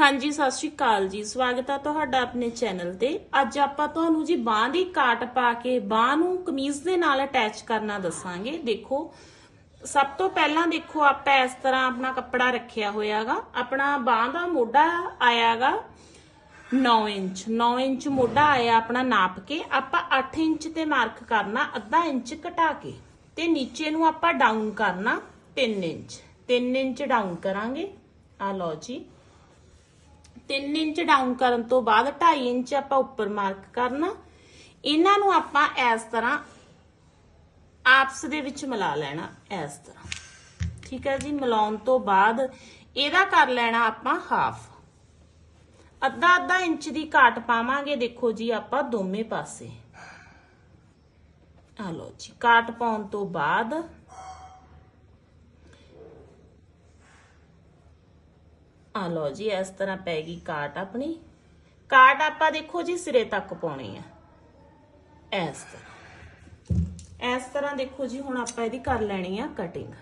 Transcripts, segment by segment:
ਹਾਂਜੀ, ਸਤਿ ਸ਼੍ਰੀ ਅਕਾਲ ਜੀ। ਸਵਾਗਤ ਹੈ ਤੁਹਾਡਾ ਆਪਣੇ ਚੈਨਲ ਤੇ। ਅੱਜ ਆਪਾਂ ਤੁਹਾਨੂੰ ਜੀ ਬਾਹ ਦੀ ਕਾਟ ਪਾ ਕੇ ਬਾਹ ਨੂੰ ਕਮੀਜ਼ ਦੇ ਨਾਲ ਅਟੈਚ ਕਰਨਾ ਦੱਸਾਂਗੇ। ਦੇਖੋ, ਸਭ ਤੋਂ ਪਹਿਲਾਂ ਦੇਖੋ, ਆਪਾਂ ਇਸ ਤਰ੍ਹਾਂ ਆਪਣਾ ਕੱਪੜਾ ਰੱਖਿਆ ਹੋਇਆਗਾ। ਆਪਣਾ ਬਾਹ ਦਾ ਮੋਢਾ ਆਇਆਗਾ 9 ਇੰਚ। 9 ਇੰਚ ਮੋਢਾ ਆਇਆ ਆਪਣਾ ਨਾਪ ਕੇ। ਆਪਾਂ 8 ਇੰਚ ਤੇ ਮਾਰਕ ਕਰਨਾ, ਅੱਧਾ ਇੰਚ ਘਟਾ ਕੇ। ਤੇ ਨੀਚੇ ਨੂੰ ਆਪਾਂ ਡਾਊਨ ਕਰਨਾ 3 ਇੰਚ। 3 ਇੰਚ ਡਾਊਨ ਕਰਾਂਗੇ। ਆ ਲਓ ਜੀ। 3 ਇੰਚ ਡਾਊਨ ਕਰਨ ਤੋਂ ਬਾਅਦ 2.5 ਇੰਚ ਆਪਾਂ ਉੱਪਰ ਮਾਰਕ ਕਰਨਾ। ਇਹਨਾਂ ਨੂੰ ਆਪਾਂ ਇਸ ਤਰ੍ਹਾਂ ਆਪਸ ਦੇ ਵਿੱਚ ਮਿਲਾ ਲੈਣਾ, ਇਸ ਤਰ੍ਹਾਂ। ਠੀਕ ਹੈ ਜੀ? ਮਿਲਾਉਣ ਤੋਂ ਬਾਅਦ ਇਹਦਾ ਕਰ ਲੈਣਾ ਆਪਾਂ ਹਾਫ ਅੱਧਾ ਅੱਧਾ ਇੰਚ ਦੀ ਕਾਟ ਪਾਵਾਂਗੇ, ਦੇਖੋ ਜੀ ਆਪਾਂ ਦੋਵੇਂ ਪਾਸੇ। ਆ ਲਓ ਜੀ ਕਾਟ ਪਾਉਣ ਤੋਂ ਬਾਅਦ ਆ ਲਓ ਜੀ, ਇਸ ਤਰ੍ਹਾਂ ਪੈ ਗਈ ਕਾਟ ਆਪਣੀ। ਕਾਟ ਆਪਾਂ ਦੇਖੋ ਜੀ ਸਿਰੇ ਤੱਕ ਪਾਉਣੀ ਆ। ਇਸ ਤਰ੍ਹਾਂ। ਇਸ ਤਰ੍ਹਾਂ ਦੇਖੋ ਜੀ, ਹੁਣ ਆਪਾਂ ਇਹਦੀ ਕਰ ਲੈਣੀ ਆ ਕਟਿੰਗ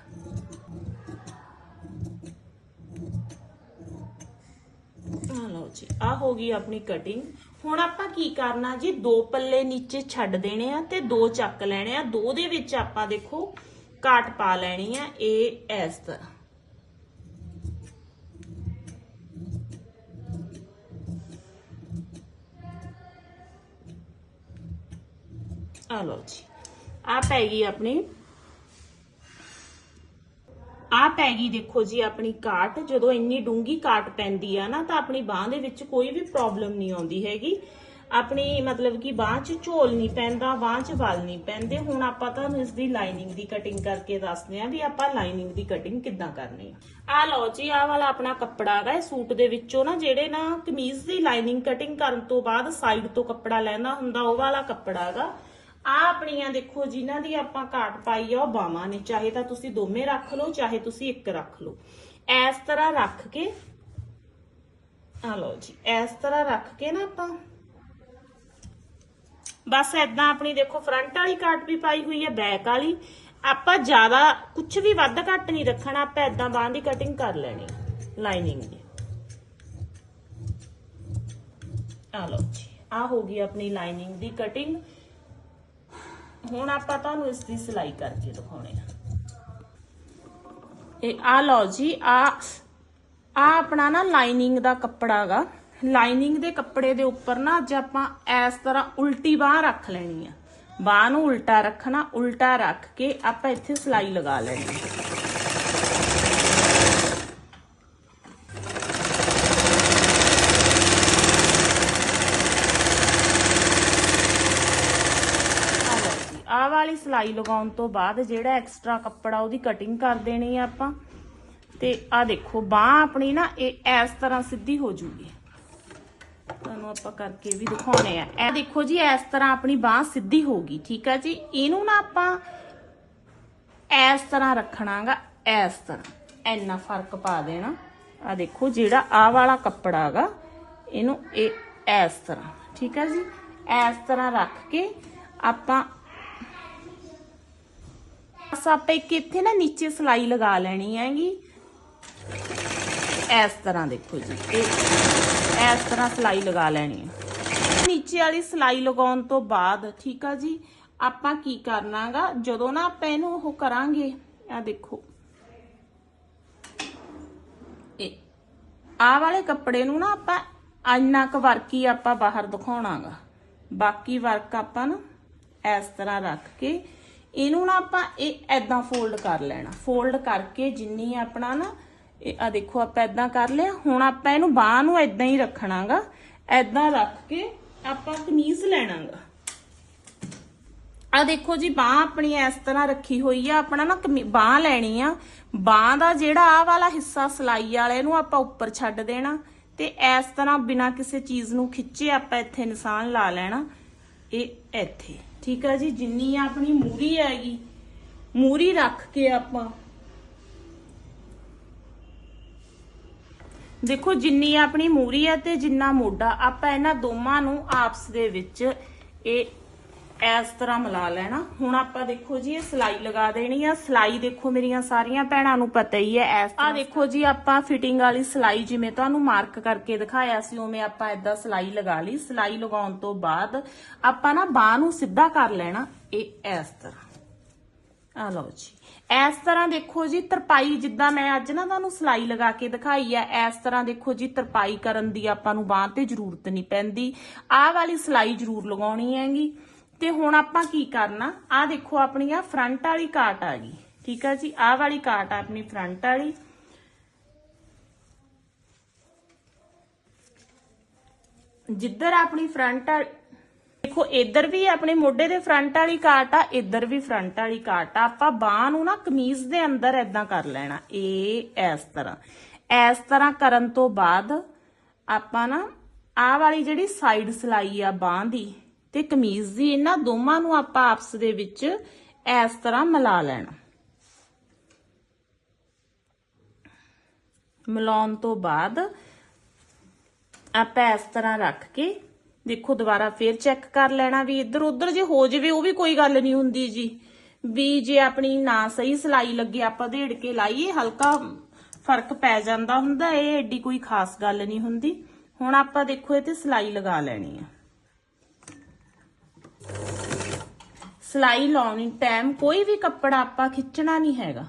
ਆ ਲਓ ਜੀ, ਆ ਹੋ ਗਈ ਆਪਣੀ ਕਟਿੰਗ ਹੁਣ ਆਪਾਂ ਕੀ ਕਰਨਾ ਜੀ, ਦੋ ਪੱਲੇ ਨੀਚੇ ਛੱਡ ਦੇਣੇ ਆ ਤੇ ਦੋ ਚੱਕ ਲੈਣੇ ਆ। ਦੋ ਦੇ ਵਿੱਚ ਆਪਾਂ ਦੇਖੋ ਕਾਟ ਪਾ ਲੈਣੀ ਆ, ਇਹ ਇਸ ਤਰ੍ਹਾਂ। ਆ ਲਓ ਜੀ। ਆ ਪੈ ਗਈ ਆਪਣੀ। ਆ ਪੈ ਗਈ ਦੇਖੋ ਜੀ ਆਪਣੀ ਕਾਟ। ਜਦੋਂ ਇੰਨੀ ਡੂੰਗੀ ਕਾਟ ਪੈਂਦੀ ਆ ਨਾ ਤਾਂ ਆਪਣੀ ਬਾਹ ਦੇ ਵਿੱਚ ਕੋਈ ਵੀ ਪ੍ਰੋਬਲਮ ਨਹੀਂ ਆਉਂਦੀ ਹੈਗੀ। ਆਪਣੀ ਮਤਲਬ ਕਿ ਬਾਹ 'ਚ ਝੋਲ ਨਹੀਂ ਪੈਂਦਾ, ਬਾਹ 'ਚ ਵਲ ਨਹੀਂ ਪੈਂਦੇ। ਹੁਣ ਆਪਾਂ ਤੁਹਾਨੂੰ ਇਸ ਦੀ ਲਾਈਨਿੰਗ ਦੀ ਕਟਿੰਗ ਕਰਕੇ ਦੱਸਦੇ ਆ ਵੀ ਆਪਾਂ ਲਾਈਨਿੰਗ ਦੀ ਕਟਿੰਗ ਕਿੱਦਾਂ ਕਰਨੀ ਆ। ਆ ਲਓ ਜੀ, ਆ ਵਾਲਾ ਆਪਣਾ ਕੱਪੜਾ ਹੈਗਾ, ਇਹ ਸੂਟ ਦੇ ਵਿੱਚੋਂ ਨਾ ਜਿਹੜੇ ਨਾ ਕਮੀਜ਼ ਦੀ ਲਾਈਨਿੰਗ ਕਟਿੰਗ ਕਰਨ ਤੋਂ ਬਾਅਦ ਸਾਈਡ ਤੋਂ ਕੱਪੜਾ ਲੈਣਾ ਹੁੰਦਾ, ਉਹ ਵਾਲਾ ਕੱਪੜਾ ਹੈਗਾ। ਆ ਆਪਣੀਆਂ ਦੇਖੋ, ਜਿਨ੍ਹਾਂ ਦੀ ਆਪਾਂ ਘਾਟ ਪਾਈ ਆ, ਉਹ ਬਾਵਾਂ ਨੇ। ਚਾਹੇ ਤਾਂ ਤੁਸੀਂ ਦੋਵੇਂ ਰੱਖ ਲਓ, ਚਾਹੇ ਤੁਸੀਂ ਇੱਕ ਰੱਖ ਲਓ। ਇਸ ਤਰ੍ਹਾਂ ਰੱਖ ਕੇ ਆ ਲਓ ਜੀ, ਇਸ ਤਰ੍ਹਾਂ ਰੱਖ ਕੇ ਨਾ ਆਪਾਂ। ਬਸ ਐਦਾਂ ਆਪਣੀ ਦੇਖੋ ਫਰੰਟ ਵਾਲੀ ਕਾਟ ਵੀ ਪਾਈ ਹੋਈ ਹੈ ਬੈਕ ਵਾਲੀ। ਆਪਾਂ ਜ਼ਿਆਦਾ ਕੁਝ ਵੀ ਵੱਧ ਘੱਟ ਨਹੀਂ ਰੱਖਣਾ, ਆਪਾਂ ਐਦਾਂ ਬਾਹਾਂ ਦੀ ਕਟਿੰਗ ਕਰ ਲੈਣੀ ਲਾਈਨਿੰਗ ਦੀ। ਆ ਲਓ ਜੀ ਆ ਹੋ ਗਈ ਆਪਣੀ ਲਾਈਨਿੰਗ ਦੀ ਕਟਿੰਗ ਹੁਣ ਆਪਾਂ ਤੁਹਾਨੂੰ ਇਸ ਦੀ ਸਿਲਾਈ ਕਰਕੇ ਦਿਖਾਉਣੇ ਆ। ਇਹ ਆ ਲਓ ਜੀ, ਆ ਆ ਆਪਣਾ ਨਾ ਲਾਈਨਿੰਗ ਦਾ ਕੱਪੜਾ ਹੈਗਾ ਲਾਈਨਿੰਗ ਦੇ ਕੱਪੜੇ ਦੇ ਉੱਪਰ ਨਾ ਅੱਜ ਆਪਾਂ ਇਸ ਤਰ੍ਹਾਂ ਉਲਟੀ ਬਾਹ ਰੱਖ ਲੈਣੀ ਆ। ਬਾਹ ਨੂੰ ਉਲਟਾ ਰੱਖਣਾ, ਉਲਟਾ ਰੱਖ ਕੇ ਆਪਾਂ ਇੱਥੇ ਸਿਲਾਈ ਲਗਾ ਲੈਣੀ ਆ ਲਓ ਜੀ ਆਹ ਵਾਲੀ ਸਿਲਾਈ ਲਗਾਉਣ ਤੋਂ ਬਾਅਦ ਜਿਹੜਾ ਐਕਸਟਰਾ ਕੱਪੜਾ ਉਹਦੀ ਕਟਿੰਗ ਕਰ ਦੇਣੀ ਆ ਆਪਾਂ। ਤੇ ਆ ਦੇਖੋ, ਬਾਹ ਆਪਣੀ ਨਾ ਇਹ ਇਸ ਤਰ੍ਹਾਂ ਸਿੱਧੀ ਹੋ ਜੂਗੀ। ਤੁਹਾਨੂੰ ਆਪਾਂ ਕਰਕੇ ਵੀ ਦਿਖਾਉਣੇ ਆ। ਇਹ ਦੇਖੋ ਜੀ, ਇਸ ਤਰ੍ਹਾਂ ਆਪਣੀ ਬਾਹ ਸਿੱਧੀ ਹੋ ਗਈ, ਠੀਕ ਆ ਜੀ? ਇਹਨੂੰ ਨਾ ਆਪਾਂ ਇਸ ਤਰ੍ਹਾਂ ਰੱਖਣਾਗਾ, ਇਸ ਤਰ੍ਹਾਂ। ਇੰਨਾ ਫ਼ਰਕ ਪਾ ਦੇਣਾ। ਆ ਦੇਖੋ, ਜਿਹੜਾ ਆਹ ਵਾਲਾ ਕੱਪੜਾ ਹੈਗਾ ਇਹਨੂੰ ਇਹ ਇਸ ਤਰ੍ਹਾਂ, ਠੀਕ ਆ ਜੀ? ਇਸ ਤਰ੍ਹਾਂ ਰੱਖ ਕੇ ਆਪਾਂ ਬਸ ਆਪਾਂ ਇੱਕ ਇੱਥੇ ਨਾ ਨੀਚੇ ਸਲਾਈ ਲਗਾ ਲੈਣੀ ਹੈਗੀ। ਇਸ ਤਰ੍ਹਾਂ ਦੇਖੋ ਜੀ, ਇਹ ਇਸ ਤਰ੍ਹਾਂ ਸਲਾਈ ਲਗਾ ਲੈਣੀ ਹੈ। ਨੀਚੇ ਵਾਲੀ ਸਲਾਈ ਲਗਾਉਣ ਤੋਂ ਬਾਅਦ, ਠੀਕ ਆ ਜੀ, ਆਪਾਂ ਕੀ ਕਰਨਾਗਾ, ਜਦੋਂ ਨਾ ਆਪਾਂ ਇਹਨੂੰ ਉਹ ਕਰਾਂਗੇ ਆ ਦੇਖੋ। ਇਹ ਆਹ ਵਾਲੇ ਕੱਪੜੇ ਨੂੰ ਨਾ ਆਪਾਂ ਇੰਨਾ ਕੁ ਵਰਕ ਹੀ ਆਪਾਂ ਬਾਹਰ ਦਿਖਾਉਣਾਗਾ। ਬਾਕੀ ਵਰਕ ਆਪਾਂ ਨਾ ਇਸ ਤਰ੍ਹਾਂ ਰੱਖ ਕੇ ਇਹਨੂੰ ਨਾ ਆਪਾਂ ਇਹ ਐਦਾਂ ਫੋਲਡ ਕਰ ਲੈਣਾ। ਫੋਲਡ ਕਰਕੇ ਜਿੰਨੀ ਆਪਣਾ ਨਾ, ਇਹ ਆ ਦੇਖੋ ਆਪਾਂ ਐਦਾਂ ਕਰ ਲਿਆ। ਹੁਣ ਆਪਾਂ ਇਹਨੂੰ ਬਾਹ ਨੂੰ ਐਦਾਂ ਹੀ ਰੱਖਣਾਗਾ। ਐਦਾਂ ਰੱਖ ਕੇ ਆਪਾਂ ਕਮੀਜ਼ ਲੈਣਾਗਾ। ਆ ਦੇਖੋ ਜੀ, ਬਾਹ ਆਪਣੀ ਇਸ ਤਰ੍ਹਾਂ ਰੱਖੀ ਹੋਈ ਆ। ਆਪਣਾ ਨਾ ਬਾਹ ਲੈਣੀ ਆ। ਬਾਹ ਦਾ ਜਿਹੜਾ ਆ ਵਾਲਾ ਹਿੱਸਾ ਸਲਾਈ ਵਾਲੇ ਨੂੰ ਆਪਾਂ ਉੱਪਰ ਛੱਡ ਦੇਣਾ। ਤੇ ਇਸ ਤਰ੍ਹਾਂ ਬਿਨਾ ਕਿਸੇ ਚੀਜ਼ ਨੂੰ ਖਿੱਚੇ ਆਪਾਂ ਇੱਥੇ ਨਿਸ਼ਾਨ ਲਾ ਲੈਣਾ। ਇਹ ਇੱਥੇ। ਠੀਕ ਆ ਜੀ, ਜਿੰਨੀ ਆਪਣੀ ਮੂਰੀ ਹੈਗੀ, ਮੂਰੀ ਰੱਖ ਕੇ ਆਪਾਂ। ਦੇਖੋ, ਜਿੰਨੀ ਆਪਣੀ ਮੂਰੀ ਹੈ ਤੇ ਜਿੰਨਾ ਮੋਢਾ, ਆਪਾਂ ਇਹਨਾਂ ਦੋਵਾਂ ਨੂੰ ਆਪਸ ਦੇ ਵਿੱਚ ਇਹ ਇਸ ਤਰ੍ਹਾਂ ਮਿਲਾ ਲੈਣਾ। ਹੁਣ ਆਪਾਂ ਦੇਖੋ ਜੀ, ਇਹ ਸਲਾਈ ਲਗਾ ਦੇਣੀ ਆ। ਸਲਾਈ ਦੇਖੋ ਮੇਰੀਆਂ ਸਾਰੀਆਂ ਭੈਣਾਂ ਨੂੰ ਪਤਾ ਹੀ ਹੈ ਇਸ ਆ ਦੇਖੋ ਜੀ, ਆਪਾਂ ਫਿਟਿੰਗ ਵਾਲੀ ਸਲਾਈ ਜਿਵੇਂ ਤੁਹਾਨੂੰ ਮਾਰਕ ਕਰਕੇ ਦਿਖਾਇਆ ਸੀ, ਉਵੇਂ ਆਪਾਂ ਏਦਾਂ ਸਲਾਈ ਲਗਾ ਲਈ। ਸਲਾਈ ਲਗਾਉਣ ਤੋਂ ਬਾਅਦ ਆਪਾਂ ਨਾ ਬਾਹ ਨੂੰ ਸਿੱਧਾ ਕਰ ਲੈਣਾ, ਇਹ ਇਸ ਤਰ੍ਹਾਂ। ਆ ਲਓ ਜੀ। ਇਸ ਤਰ੍ਹਾਂ ਦੇਖੋ ਜੀ, ਤਰਪਾਈ ਜਿੱਦਾਂ ਮੈਂ ਅੱਜ ਨਾ ਤੁਹਾਨੂੰ ਸਲਾਈ ਲਗਾ ਕੇ ਦਿਖਾਈ ਆ, ਇਸ ਤਰ੍ਹਾਂ ਦੇਖੋ ਜੀ, ਤਰਪਾਈ ਕਰਨ ਦੀ ਆਪਾਂ ਨੂੰ ਬਾਂਹ ਤੇ ਜ਼ਰੂਰਤ ਨਹੀਂ ਪੈਂਦੀ। ਆਹ ਵਾਲੀ ਸਲਾਈ ਜ਼ਰੂਰ ਲਗਾਉਣੀ ਹੈਗੀ। ਤੇ ਹੁਣ ਆਪਾਂ ਕੀ ਕਰਨਾ? ਆਹ ਦੇਖੋ ਆਪਣੀ ਆ ਫਰੰਟ ਵਾਲੀ ਕਾਟ ਆ ਗਈ। ਠੀਕ ਆ ਜੀ? ਆਹ ਵਾਲੀ ਕਾਟ ਆ ਆਪਣੀ ਫਰੰਟ ਵਾਲੀ। ਜਿੱਧਰ ਆਪਣੀ ਫਰੰਟ ਦੇਖੋ, ਇੱਧਰ ਵੀ ਆਪਣੇ ਮੋਢੇ ਦੇ ਫਰੰਟ ਵਾਲੀ ਕਾਟ ਆ, ਇੱਧਰ ਵੀ ਫਰੰਟ ਵਾਲੀ ਕਾਟ ਆ। ਆਪਾਂ ਬਾਹ ਨੂੰ ਨਾ ਕਮੀਜ਼ ਦੇ ਅੰਦਰ ਐਦਾਂ ਕਰ ਲੈਣਾ। ਇਹ ਇਸ ਤਰ੍ਹਾਂ। ਇਸ ਤਰ੍ਹਾਂ ਕਰਨ ਤੋਂ ਬਾਅਦ ਆਪਾਂ ਨਾ ਆਹ ਵਾਲੀ ਜਿਹੜੀ ਸਾਈਡ ਸਲਾਈ ਆ ਬਾਹ ਦੀ ਤੇ ਕਮੀਜ਼ ਦੀ ਇਹਨਾਂ ਦੋਵਾਂ ਨੂੰ ਆਪਾਂ ਆਪਸ ਦੇ ਵਿੱਚ ਇਸ ਤਰ੍ਹਾਂ ਮਿਲਾ ਲੈਣਾ। ਮਿਲਾਉਣ ਤੋਂ ਬਾਅਦ ਆਪਾਂ ਇਸ ਤਰ੍ਹਾਂ ਰੱਖ ਕੇ ਦੇਖੋ ਦੁਬਾਰਾ ਫੇਰ ਚੈੱਕ ਕਰ ਲੈਣਾ ਵੀ ਇੱਧਰ ਉੱਧਰ ਜੇ ਹੋ ਜਾਵੇ, ਉਹ ਵੀ ਕੋਈ ਗੱਲ ਨਹੀਂ ਹੁੰਦੀ ਜੀ। ਵੀ ਜੇ ਆਪਣੀ ਨਾ ਸਹੀ ਸਲਾਈ ਲੱਗੇ, ਆਪਾਂ ਢੇੜ ਕੇ ਲਾਈਏ, ਹਲਕਾ ਫ਼ਰਕ ਪੈ ਜਾਂਦਾ ਹੁੰਦਾ, ਇਹ ਏਡੀ ਕੋਈ ਖਾਸ ਗੱਲ ਨਹੀਂ ਹੁੰਦੀ। ਹੁਣ ਆਪਾਂ ਦੇਖੋ ਇਹ ਤੇ ਸਲਾਈ ਲਗਾ ਲੈਣੀ ਆ। ਸਲਾਈ ਲਾਉਣੀ ਟਾਈਮ ਕੋਈ ਵੀ ਕੱਪੜਾ ਆਪਾਂ ਖਿੱਚਣਾ ਨਹੀਂ ਹੈਗਾ।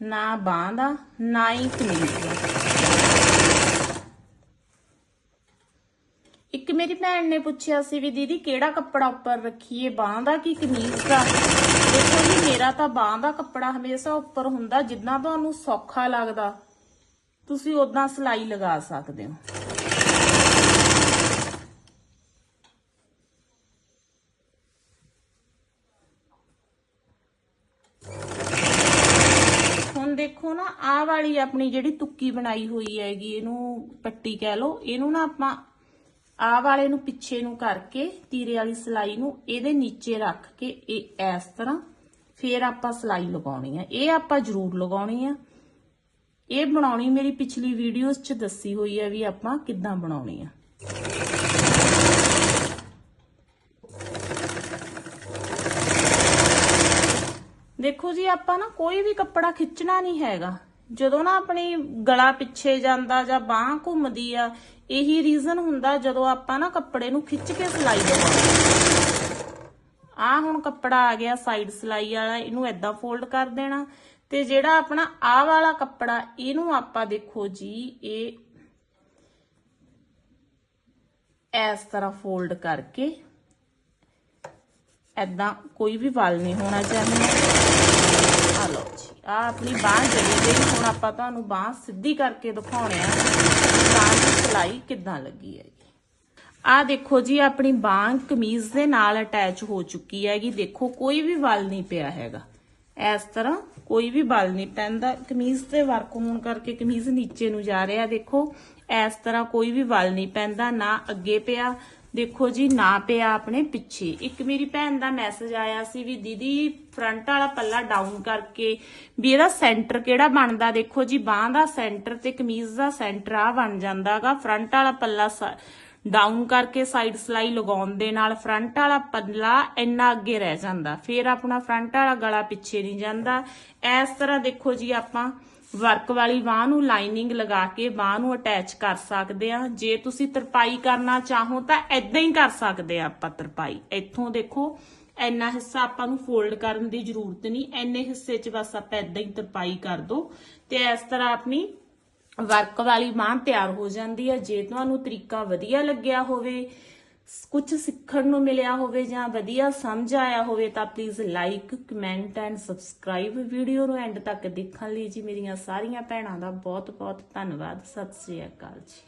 ਨਾ ਬਾਂਹ ਦਾ, ਨਾ ਹੀ ਕਮੀਜ਼ ਦਾ। ਇੱਕ ਮੇਰੀ ਭੈਣ ਨੇ ਪੁੱਛਿਆ ਸੀ ਵੀ ਦੀਦੀ ਕਿਹੜਾ ਕੱਪੜਾ ਉੱਪਰ ਰੱਖੀਏ, ਬਾਹ ਦਾ ਕਿ ਕਮੀਜ਼ ਦਾ? ਦੇਖੋ ਜੀ, ਮੇਰਾ ਤਾਂ ਬਾਹ ਦਾ ਕੱਪੜਾ ਹਮੇਸ਼ਾ ਉੱਪਰ ਹੁੰਦਾ, ਜਿੰਨਾ ਤੁਹਾਨੂੰ ਸੌਖਾ ਲੱਗਦਾ, ਤੁਸੀਂ ਉਦਾਂ ਸਲਾਈ ਲਗਾ ਸਕਦੇ ਹੋ ਹੁਣ ਦੇਖੋ ਨਾ, ਆਹ ਵਾਲੀ ਆਪਣੀ ਜਿਹੜੀ ਤੁੱਕੀ ਬਣਾਈ ਹੋਈ ਹੈਗੀ, ਇਹਨੂੰ ਪੱਟੀ ਕਹਿ ਲਓ, ਇਹਨੂੰ ਨਾ ਆਪਾਂ ਆਹ ਵਾਲੇ ਨੂੰ ਪਿੱਛੇ ਨੂੰ ਕਰਕੇ ਤੀਰੇ ਵਾਲੀ ਸਲਾਈ ਨੂੰ ਇਹਦੇ ਨੀਚੇ ਰੱਖ ਕੇ ਇਹ ਇਸ ਤਰ੍ਹਾਂ ਫੇਰ ਆਪਾਂ ਸਲਾਈ ਲਗਾਉਣੀ ਆ। ਇਹ ਆਪਾਂ ਜ਼ਰੂਰ ਲਗਾਉਣੀ ਆ। ਇਹ ਬਣਾਉਣੀ ਮੇਰੀ ਪਿਛਲੀ ਵੀਡੀਓਜ਼ 'ਚ ਦੱਸੀ ਹੋਈ ਹੈ ਵੀ ਆਪਾਂ ਕਿੱਦਾਂ ਬਣਾਉਣੀ ਆ। ਦੇਖੋ ਜੀ, ਆਪਾਂ ਨਾ ਕੋਈ ਵੀ ਕੱਪੜਾ ਖਿੱਚਣਾ ਨਹੀਂ ਹੈਗਾ। ਜਦੋਂ ਨਾ ਆਪਣੀ ਗਲਾ ਪਿੱਛੇ ਜਾਂਦਾ ਜਾਂ ਬਾਹ ਘੁੰਮਦੀ ਆ, ਇਹੀ ਰੀਜ਼ਨ ਹੁੰਦਾ ਜਦੋਂ ਆਪਾਂ ਨਾ ਕੱਪੜੇ ਨੂੰ ਖਿੱਚ ਕੇ ਸਿਲਾਈ ਲਗਾਉਂਦੇ ਆ ਹੁਣ ਕੱਪੜਾ ਆ ਗਿਆ ਸਾਈਡ ਸਿਲਾਈ ਵਾਲਾ, ਇਹਨੂੰ ਏਦਾਂ ਫੋਲਡ ਕਰ ਦੇਣਾ ਤੇ ਜਿਹੜਾ ਆਪਣਾ ਆ ਵਾਲਾ ਕੱਪੜਾ, ਇਹਨੂੰ ਆਪਾਂ ਦੇਖੋ ਜੀ, ਇਹ ਇਸ ਤਰ੍ਹਾਂ ਫੋਲਡ ਕਰਕੇ ਏਦਾਂ ਕੋਈ ਵੀ ਵਾਲ ਨਹੀਂ ਹੋਣਾ ਚਾਹੀਦਾ। ਆ ਲਓ ਜੀ ਆ ਆਪਣੀ ਬਾਹ ਚਲੀ ਗਈ ਹੁਣ ਆਪਾਂ ਤੁਹਾਨੂੰ ਬਾਹ ਸਿੱਧੀ ਕਰਕੇ ਦਿਖਾਉਣੇ ਆ। ਬਾਹ ਦੀ ਸਿਲਾਈ ਕਿੱਦਾਂ ਲੱਗੀ ਹੈਗੀ ਆ ਦੇਖੋ ਜੀ, ਆਪਣੀ ਬਾਹ ਕਮੀਜ਼ ਦੇ ਨਾਲ ਅਟੈਚ ਹੋ ਚੁੱਕੀ ਹੈਗੀ। ਦੇਖੋ, ਕੋਈ ਵੀ ਵਾਲ ਨਹੀਂ ਪਿਆ ਹੈਗਾ। ਇਸ ਤਰ੍ਹਾਂ ਕੋਈ ਵੀ ਵਾਲ ਨਹੀਂ ਪੈਂਦਾ ਕਮੀਜ਼ ਤੇ ਵਰਕ ਹੋਣ ਕਰਕੇ ਕਮੀਜ਼ ਨੀਚੇ ਨੂੰ ਜਾ ਰਿਹਾ। ਦੇਖੋ, ਇਸ ਤਰ੍ਹਾਂ ਕੋਈ ਵੀ ਵਾਲ ਨਹੀਂ ਪੈਂਦਾ, ਨਾ ਅੱਗੇ ਪਿਆ ਦੇਖੋ ਜੀ, ਨਾ ਪਿਆ ਆਪਣੇ ਪਿੱਛੇ। ਇੱਕ ਮੇਰੀ ਭੈਣ ਦਾ ਮੈਸੇਜ ਆਇਆ ਸੀ ਵੀ ਦੀਦੀ ਫਰੰਟ ਵਾਲਾ ਪੱਲਾ ਡਾਊਨ ਕਰਕੇ ਵੀ ਇਹਦਾ ਸੈਂਟਰ ਕਿਹੜਾ ਬਣਦਾ? ਦੇਖੋ ਜੀ, ਬਾਹ ਦਾ ਸੈਂਟਰ ਤੇ ਕਮੀਜ਼ ਦਾ ਸੈਂਟਰ ਆ ਬਣ ਜਾਂਦਾਗਾ। ਫਰੰਟ ਵਾਲਾ ਪੱਲਾ ਡਾਊਨ ਕਰਕੇ ਸਾਈਡ ਸਲਾਈ ਲਗਾਉਣ ਦੇ ਨਾਲ ਫਰੰਟ ਵਾਲਾ ਪੱਲਾ ਇੰਨਾ ਅੱਗੇ ਰਹਿ ਜਾਂਦਾ। ਫਿਰ ਆਪਣਾ ਫਰੰਟ ਵਾਲਾ ਗਲਾ ਪਿੱਛੇ ਨਹੀਂ ਜਾਂਦਾ। ਇਸ ਤਰ੍ਹਾਂ ਦੇਖੋ ਜੀ ਆਪਾਂ ਵਰਕ ਵਾਲੀ ਬਾਹ ਨੂੰ ਲਾਈਨਿੰਗ ਲਗਾ ਕੇ ਬਾਹ ਨੂੰ ਅਟੈਚ ਕਰ ਸਕਦੇ ਆ ਜੇ ਤੁਸੀਂ ਤਰਪਾਈ ਕਰਨਾ ਚਾਹੋ ਤਾਂ ਐਦਾਂ ਹੀ ਕਰ ਸਕਦੇ ਆ ਆਪਾਂ ਤਰਪਾਈ। ਇੱਥੋਂ ਦੇਖੋ, ਇੰਨਾ ਹਿੱਸਾ ਆਪਾਂ ਨੂੰ ਫੋਲਡ ਕਰਨ ਦੀ ਜ਼ਰੂਰਤ ਨਹੀਂ। ਐਨੇ ਹਿੱਸੇ 'ਚ ਬਸ ਆਪਾਂ ਐਦਾਂ ਹੀ ਤਰਪਾਈ ਕਰ ਦੋ। ਤੇ ਇਸ ਤਰ੍ਹਾਂ ਆਪਣੀ ਵਰਕ ਵਾਲੀ ਬਾਂਹ ਤਿਆਰ ਹੋ ਜਾਂਦੀ ਹੈ, ਜੇ ਤੁਹਾਨੂੰ ਤਰੀਕਾ ਵਧੀਆ ਲੱਗਿਆ ਹੋਵੇ ਕੁਝ ਸਿੱਖਣ ਨੂੰ ਮਿਲਿਆ ਹੋਵੇ ਜਾਂ ਵਧੀਆ ਸਮਝ ਆਇਆ ਹੋਵੇ, ਤਾਂ please like comment and subscribe video ਨੂੰ ਐਂਡ ਤੱਕ ਦੇਖਣ ਲਈ ਜੀ। ਮੇਰੀਆਂ ਸਾਰੀਆਂ ਭੈਣਾਂ ਦਾ ਬਹੁਤ ਬਹੁਤ ਧੰਨਵਾਦ। ਸਤਿ ਸ੍ਰੀ ਅਕਾਲ ਜੀ।